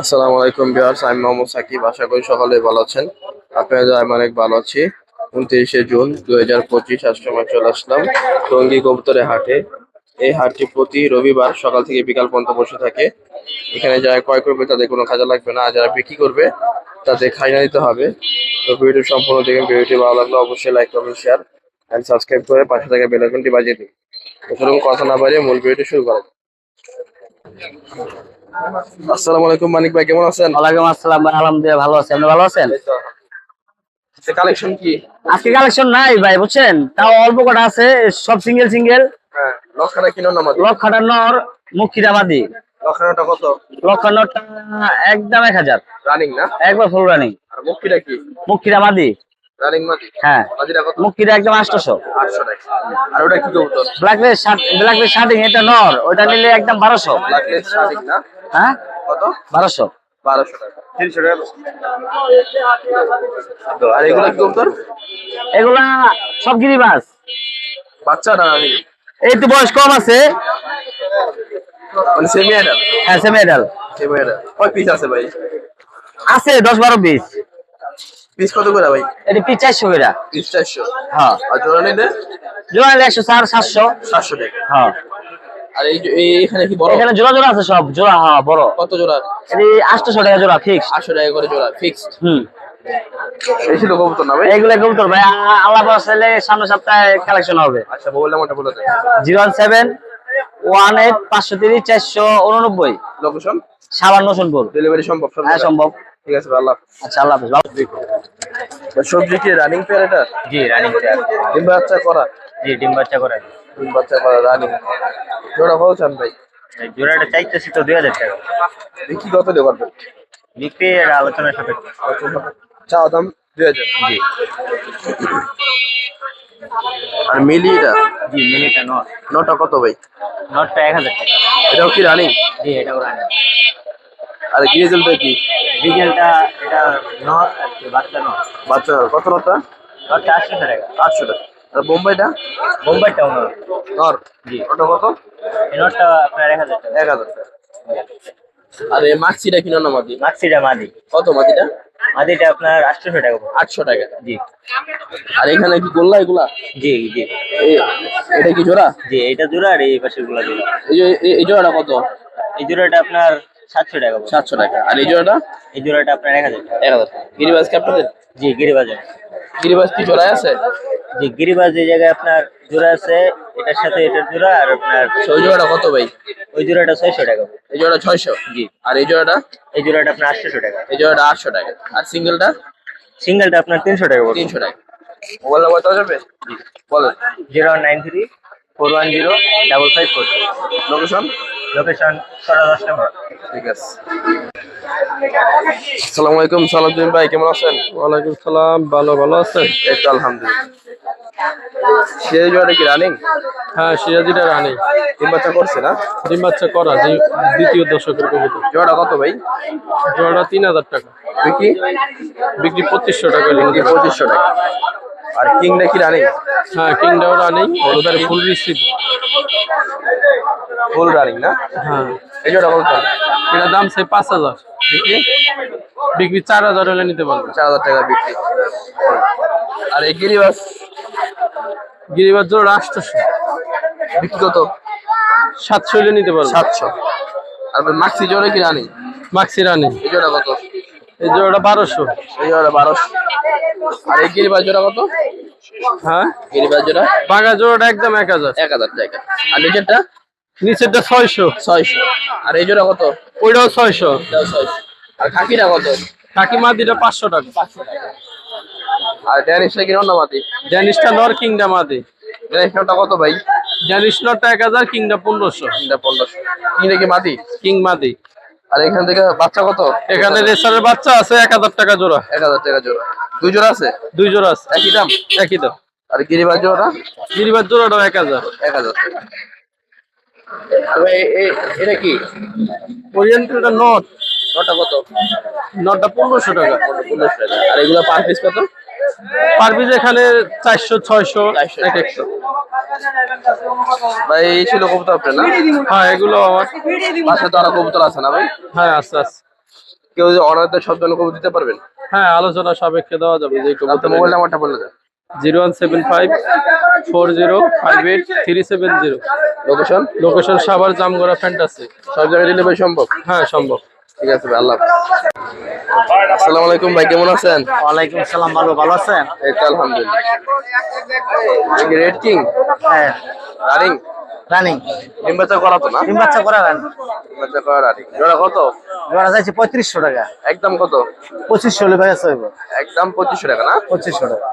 আসসালামু আলাইকুম বিহার্স আমি মোহাম্মদ সাকিব। আশা করি সকলে ভালো আছেন। আপনাদের আমি অনেক ভালো আছি, উনত্রিশে জুন দুই হাজার পঁচিশ সময় চলে আসলাম টঙ্গী কবুতরের হাটে। এই হাটটি প্রতি রবিবার সকাল থেকে বিকাল পর্যন্ত বসে থাকে। এখানে যারা ক্রয় করবে, তাদের কোনো কাজে লাগবে না। আর যারা বিক্রি করবে, তাদের খাজনা দিতে হবে। তো ভিডিওটি সম্পূর্ণ দেখুন। ভিডিওটি ভালো লাগলে অবশ্যই like comment share and subscribe করে পাশে থাকা বেল আইকনটি বাজিয়ে দিন। কথা না বাড়িয়ে মূল ভিডিওটি শুরু করা। আসসালামু আলাইকুম মানিক ভাই কেমন আছেন? ওয়ালাইকুম আসসালাম ভাই আলহামদুলিল্লাহ ভালো আছি। আপনি ভালো আছেন? কালেকশন কি? আজকে কালেকশন নাই ভাই বুঝছেন? তাও অল্প কটা আছে সব সিঙ্গেল সিঙ্গেল হ্যাঁ লক্ষাটা কিনো না লক্ষাটা নর মুখিরা মাদি কত? লক্ষা একদম এক হাজার। রানিং না? একবার ফুল রানিং আর মুক্তিটা কি? মুখিরা রানিং মাদি? হ্যাঁ। মাদিটা কত? মুখিরা একদম আটশোশো। আটশো টাকা। আর ওটা কি কবুতর? Black lace black lace shirting এটা নর ওটা নিলে একদম বারোশো। ব্ল্যাকলেস শার্টিং না? হ্যাঁ? কত? বারোশো। বারোশো টাকা। তিনশো টাকা আর এগুলো কি কবুতর? এগুলা সব গিরিবাস বাচ্চা না এই তো বয়স কম আছে। মানে সেমি হ্যাঁ সেমি এডাল সেমি অ্যাডাল কয় পিস আছে ভাই? আছে দশ বারো পিস পিস কত করে ভাই? এটা পিস চারশো করে। পিস চারশো। হ্যাঁ। আর জোড়া নিলে? জোড়া নিলে একশো চার সাতশো। সাতশো টাকা। হ্যাঁ। আর এই এখানে কি বড়? এখানে জোড়া জোড়া আছে সব। জোড়া হ্যাঁ বড়। কত জোড়া? এই আটশোশো টাকা জোড়া ফিক্স আটশো টাকা করে জোড়া ফিক্সড হুম। এই ছিল কবুতর না ভাই? এইগুলো কবুতর ভাই আল্লাহ বসাইলে সামনের সপ্তাহে কালেকশন হবে। আচ্ছা মোবাইল নাম্বারটা বলে দেন। লোকেশন সাবান নসুনপুর ডেলিভারি সম্ভব হ্যাঁ সম্ভব। ঠিক আছে আল্লাহ। আচ্ছা আল্লাহ হাফিজ সবজি কি রানিং পেয়ার এটা? জি রানিং ডিম বাচ্চা করা? জি ডিম বাচ্চা করে। ডিম বাচ্চা করা রানিং। জোড়া কত চান ভাই? জোড়াটা চাইতেছি তো দুই হাজার টাকা। বিক্রি কত দিয়ে পারবেন বিক্রি আলোচনা সাপেক্ষে। চা দাম? দুই হাজার। জি। আর মিলি এটা জি মিনিটটা নট। নটা কত ভাই? নটটা এক হাজার টাকা। এটাও কি রানিং? জি এটাও রানিং। আর গ্রিজেলটা কি? ডিজেলটা এটা নট বাচ্চা নট। বাচ্চা কত নটা নটটা আটশো টাকা। আটশো টাকা। আর বোম্বাইটা? বোম্বাইটাও নট নর জি। ওটা কত? এই আপনার এক হাজার এক আর এই মাক্সিটা কিনো না মাদি মাক্সিটা মাদি। কত মাদিটা মাদিটা আপনার আটশোশো টাকা। আটশো টাকা। জি। আর এখানে কি গোল্লা এগুলা? জি জি। এটা কি জোড়া? জি এটা জোড়া আর এই পাশেরগুলা জোড়া এই জোড়াটা কত? এই জোড়াটা আপনার সাতশো টাকা। সাতশো টাকা। আর এই জোড়াটা? এই জোড়াটা আপনার এক হাজার টাকা। এক হাজার গিরিবাজ কি আপনাদের? জি গিরিবাজে গিরিবাজ কি জোড়ায় আছে? জি গিরিবাজ এই জায়গায় আপনার জোড়া আছে এটার সাথে এটার জোড়া আর আপনার ওই জোড়াটা কত ভাই? ওই জোড়াটা ছয়শো টাকা। এই জোড়া ছয়শো? জি। আর এই জোড়াটা? এই জোড়াটা আপনার আটশোশো টাকা। এই জোড়াটা আটশো টাকা। আর সিঙ্গেলটা? সিঙ্গেলটা আপনার তিনশো টাকা তিনশো টাকা। মোবাইল নাম্বার দেওয়া যাবে বলেন। Zero nine three four one zero double five four location? Location সরা দশ নম্বর। ঠিক আছে। আসসালামু আলাইকুম সালাউদ্দিন ভাই কেমন আছেন? ওয়ালাইকুম সালাম ভালো ভালো আছেন? এই তো আলহামদুলিল্লাহ। কি রানিং হ্যাঁ সিরাজিটা রানি বাচ্চা করছে না? ডিম বাচ্চা করা দ্বিতীয় দশকের কবিতা। জোড়া কত ভাই? জোড়াটা তিন হাজার টাকা। বিক্রি? বিক্রি পঁচিশশো টাকা। পঁচিশশো টাকা। আর কিংটা কি রানিং? হ্যাঁ কিংডাও রানি ওদের ফুল রিসিভ ফুল রানিং না? হ্যাঁ। এই জোড়া কত? এটা দাম সে পাঁচ হাজার। বিক্রি? বিক্রি চার হাজার হলে নিতে পারবে। চার হাজার টাকা বিক্রি। আর এই গিরিবাস গিরিবাস জোড়া আটশোশো বিক্রি কত? সাতশো হলে নিতে পারবে। সাতশো। আর মাক্সি জোড়া কি রানিং? মাক্সি রানি। এই জোড়া কত? এই জোড়াটা বারোশো। এই জোড়া বারোশো। আর এই গিরিবাস জোড়া কত? হ্যাঁ? গিরিবাস জোড়া? বাঘা জোড়াটা একদম এক হাজার। এক হাজার টাকা আর নিচেরটা? নিচেরটা ছয়শো। ছয়শো। আর এই জোড়া কত? ওইটাও ছয়শো। ছয়শো। আর খাকিটা কত? কাকি মাদিটা পাঁচশো টাকা। আর ড্যানিশটা কি অন্য মাতি জানিসটা নর কিংডা মাদি। ড্যানিশটা কত ভাই? জানিস নটা এক হাজার কিংডা পনেরোশো। তিনটা পনেরোশো। কিনে কি মাতি কিং মাদি। আর এখান থেকে বাচ্চা কত? এখানে রেসারের বাচ্চা আছে এক হাজার টাকা জোড়া। এক হাজার টাকা জোড়া। দুই জোড়া আছে? দুই জোড়া আছে। একই দাম? একই দাম। আর গিরিবাস জোড়া গিরিবার জোড়াটা এক হাজার। এক হাজার এটা কি? ওরিয়েন্টালটা নট। নটা কত? নটটা পনেরোশো টাকা। পনেরোশো টাকা। আর এগুলো পার পিস কত? পার পিস এখানে চারশো ছয়শো। এক একশো ভাই এই ছিল কবুতর আপনার না? হ্যাঁ এগুলো আমার। পাশে তো আরও কবুতর আছে না ভাই? হ্যাঁ আস্তে আস্তে কেউ যদি অর্ডার দেয় সব জন্য কবুতর দিতে পারবেন? হ্যাঁ আলোচনা সাপেক্ষে দেওয়া যাবে যে আপনার মোবাইল নাম্বারটা বলে দেন। Zero one seven five four zero five eight three seven zero. Location location Savar Jamgora fantasy. সব জায়গায় ডেলিভারি সম্ভব? হ্যাঁ সম্ভব। ঠিক আছে ভাই আল্লাহ আসসালামু আলাইকুম ভাই কেমন আছেন? ওয়ালাইকুম আসসালাম ভালো ভালো আছেন? এই তো আলহামদুলিল্লাহ। রেড কিং হ্যাঁ। রানিং রানিং ডিম বাচ্চা করা তো না? তিন বাচ্চা করা রান ডিম বাচ্চা করা রানিং জোড়া কত? জোড়া যাচ্ছে পঁয়ত্রিশশো টাকা। একদম কত? পঁচিশশো হলে ভাই আছে একদম পঁচিশশো টাকা না? পঁচিশশো টাকা।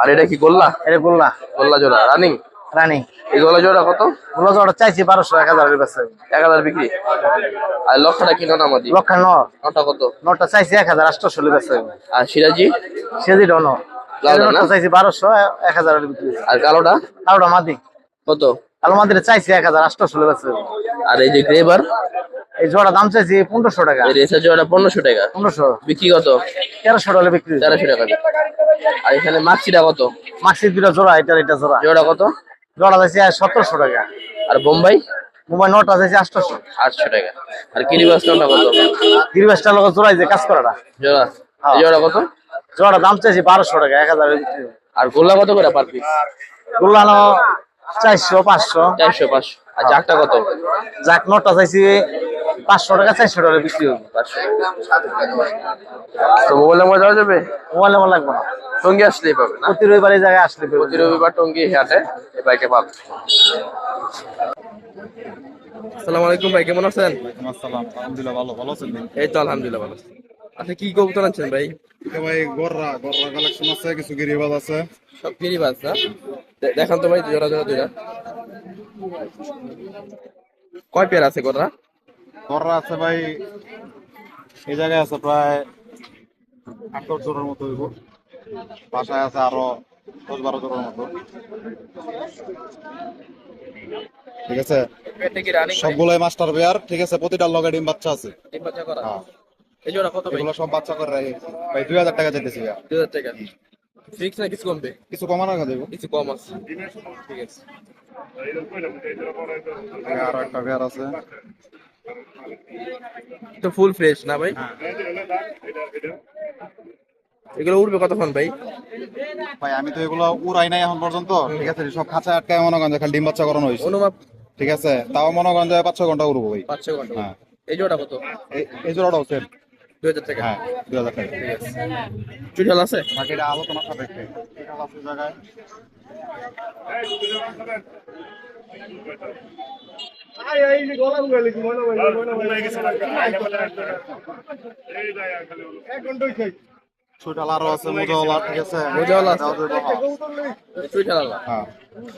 আর এটা কি গোল্লা? এটা গোল্লা। গোল্লা জোড়া রানিং রানিং। এই গোল্লা জোড়া কত? গোল্লা জোড়া চাইছি বারোশো এক কাছে এক হাজার বিক্রি? আর লক্ষটা কিনো না আমাদের লক্ষা ন নটা কত? নটা চাইছি এক হাজার কাছে আর সিরাজি? ডন। চাইছি বারোশো এক হাজার বিক্রি। আর কালোটা? কালোটা মাদি। কত? কালো চাইছি এক হাজার কাছে আর এই যে গ্রেবার এই জোড়া দাম চাইছি পনেরোশো টাকা। রেসার জোড়া পনেরোশো টাকা। পনেরোশো। বিক্রি কত? তেরোশো হলে বিক্রি তেরোশো টাকা। আর এখানে মাছিটা কত? মাক্সির দুটা জোড়া এটা জোড়া। জোড়া কত? জোড়া চাইছি সতেরোশো টাকা। আর বোম্বাই? বোম্বাই নটা চাইছি আটশোশো। আটশো টাকা। আর কিরিবাস নটা কত? গিরিবাসটার লোক জোড়াই যে কাজ করাটা। জোড়া? জোড়া কত? জোড়া দাম চাইছি বারোশো টাকা এক হাজার আর গোল্লা কত করে পার পিস গুলানো চারশো পাঁচশো। চারশো পাঁচশো। আর জাকটা কত? জাক নটা চাইছি পাঁচশো টাকা চারশো টাকা বিক্রি হবে পাঁচশো তো মোবাইল নাম্বার দেওয়া যাবে? মোবাইল আমার লাগবে না। টঙ্গি আসলেই পাবে না? প্রতি রবিবার এই জায়গায় আসলে প্রতি রবিবার টঙ্গি হাটে এই বাইকে পাবে। আসসালামু আলাইকুম ভাই কেমন আছেন? আসসালাম আলহামদুলিল্লাহ ভালো ভালো আছেন এই তো আলহামদুলিল্লাহ ভালো আচ্ছা কি কবুতর আনছেন ভাই? ভাই গররা গররা কালেকশন আছে কিছু গিরিবাজ আছে। সব গিরিবাজ না? দে- দেখান তো ভাই জোড়া জোড়া দুইটা কয় পেয়ার আছে গোটা গররা আছে ভাই। এই জায়গায় আছে প্রায় আঠারো জোড়ার মতো হইব। বাসায় আছে আরও দশ বারো জোড়ার মতো। ঠিক আছে? সবগুলাই মাস্টার বেয়ার ঠিক আছে? প্রতিটার লগে ডিম বাচ্চা আছে। তিন বাচ্চা করা? হ্যাঁ। এই জোড়া কত ভাই? এগুলো সব বাচ্চা করে রাখি। ভাই দুই হাজার টাকা যেতেছি দুই হাজার টাকা। ফিক্স না কিছু কমবে? কিছু কমানো দেবো। কিছু কম আছে। ঠিক আছে। আরও একটা বেয়ার আছে। তো ফুল ফ্রেশ না ভাই? এগুলো উঠবে কতক্ষণ ভাই? ভাই আমি তো এগুলো উড়াই নাই এখন পর্যন্ত। ঠিক আছে সব খাঁচা আটকায় মনে করেন খালি ডিম বাচ্চা করানো হয়েছে। অনুমাপ ঠিক আছে তাও মনে যে পাঁচ ছ ঘণ্টা উড়বো ভাই। পাঁচ ছয় ঘণ্টা? হ্যাঁ। এই জোড়া কত? এই- জোড়াটাও সেম দুই হাজার টাকা। হ্যাঁ দুই হাজার টাকা। ঠিক আছে। চুটাল আছে? বাকিটা আলোচনা সাপেক্ষে এটা আছে জায়গায়। ছোটাল আরও আছে মোজাওয়ালা ঠিক আছে। মোজাওয়ালা আছে? হ্যাঁ। হ্যাঁ।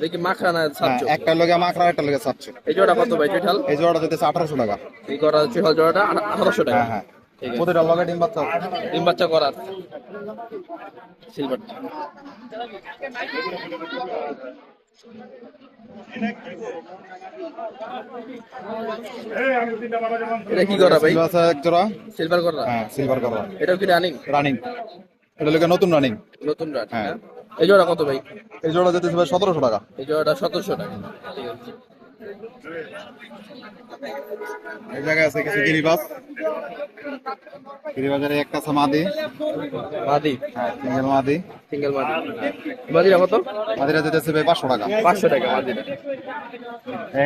দেখি মাখরা না হ্যাঁ, একটা লগে মাকড়া একটা লগে সাতশো এই জোড়া কত ভাই এই জোড়াটা যেতেছে আঠারোশো টাকা। এই করা চুইঠাল জোড়াটা? আঠা- আঠারোশো টাকা। হ্যাঁ হ্যাঁ। ঠিক প্রতিটা লগে ডিম বাচ্চা ডিম বাচ্চা করার। সিলভার এটা কি করা ভাই? আছে এক জোড়া সিলভার করা? হ্যাঁ সিলভার করা। এটাও কি রানিং রানিং এটা লগে নতুন রানিং নতুন রানিং হ্যাঁ। এই জোড়া কত ভাই? এই জোড়া যেতেছে ভাই সতেরোশো টাকা। এই জোড়াটা সতেরোশো টাকা। ঠিক আছে। এই জায়গায় আছে কিছু গিরিবাস গিরিবাজারে একটা আছে মাদি। মাদি? হ্যাঁ সিঙ্গেল মাদি। সিঙ্গেল মাদি। মাদিরা কত? মাদিরা যেতেছে ভাই পাঁচশো টাকা। পাঁচশো টাকা মাদিরা।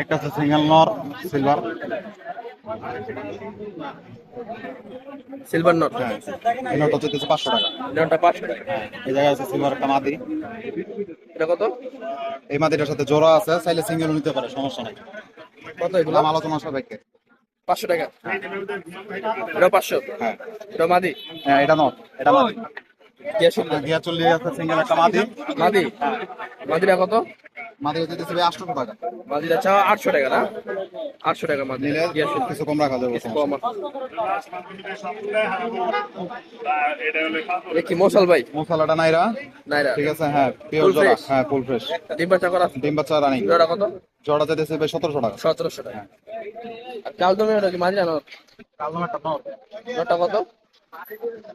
একটা আছে সিঙ্গেল নর সিলভার। সিলভার নট হ্যাঁ এই নটটা যেতেছে পাঁচশো টাকা। নটটা পাঁচশো টাকা। এই জায়গায় আছে সিলভার একটা মাদি। এটা কত? এই মাদিটার সাথে জোড়া আছে চাইলে সিঙ্গেল নিতে পারে সমস্যা নাই। কত এগুলো? আলোচনা সাপেক্ষে। পাঁচশো টাকা। এটা পাঁচশো? হ্যাঁ। এটা মাদি? হ্যাঁ এটা নট এটা মাদি। গিয়া চল্লিশ আছে সিঙ্গেল একটা মাদি। মাদি? মাদিটা কত? মাদি যেতেছে আটশো টাকা। মাদিটা আটশো টাকা না? আটশো টাকা নিলে গিয়া কিছু কম রাখা যাবে কম। কি মশাল ভাই? মশলাটা নাইরা? নাইরা। ঠিক আছে হ্যাঁ পিওর জোড়া। হ্যাঁ ফুল ফ্রেশ ডিম বাচ্চা করা? ডিম বাচ্চা রানিং জোড়া কত? জোড়া যেতেছে ভাই সতেরোশো টাকা। সতেরোশো টাকা। আর কাল তুমি ওটা কি মাঝি জানো একটা নট। নটা কত?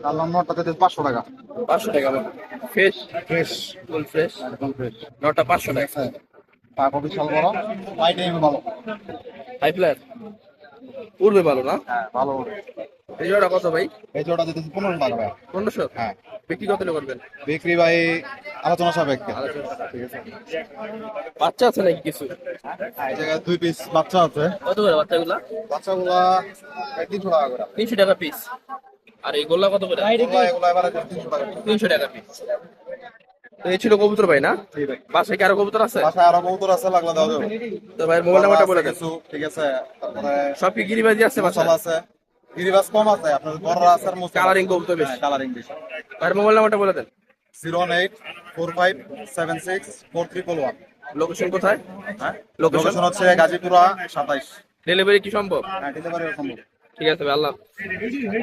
কালাম নটটা যেতেছে পাঁচশো টাকা। পাঁচশো টাকা ফ্রেশ ফ্রেশ ফুল ফ্রেশ একদম ফ্রেশ নটা পাঁচশো টাকা। হ্যাঁ পাকা বিশাল বড়। ভালো। হাই প্লেয়ার উড়বে ভালো না? হ্যাঁ ভালো এই জোড়া কত ভাই? এই জোড়া পনেরো ভাই। পনেরোশো? হ্যাঁ। বিক্রি কত করবেন? বিক্রি ভাই আলোচনা সাপেক্ষে। বাচ্চা আছে নাকি কিছু? এই জায়গায় দুই পিস বাচ্চা আছে। কত করে বাচ্চাগুলা? বাচ্চাগুলা তিনশো টাকা করে। তিনশো টাকা পিস আর এই গোল্লা কত করে? এগুলা এগুলা এবারে তিনশো টাকা। তিনশো টাকা পিস তো এই ছিল কবুতর ভাই না? বাসায় কি আরও কবুতর আছে? বাসায় আরও কবুতর আছে লাগলে তো ভাই মোবাইল নাম্বারটা বলে দেন। ঠিক আছে তারপরে সব কি গিরিবাজি আছে বাসায়? আছে। গিরিবাস কম আছে আপনার বড় আছে আর কালারিং কবুতর বেশি। কালারিং বেশি। ভাই মোবাইল নাম্বারটা বলে দেন। লোকেশন কোথায়? হ্যাঁ লোকেশন হচ্ছে গাজীপুরা সাতাইশ। ডেলিভারি কি সম্ভব? হ্যাঁ ডেলিভারি সম্ভব। ঠিক আছে ভাই আল্লাহ।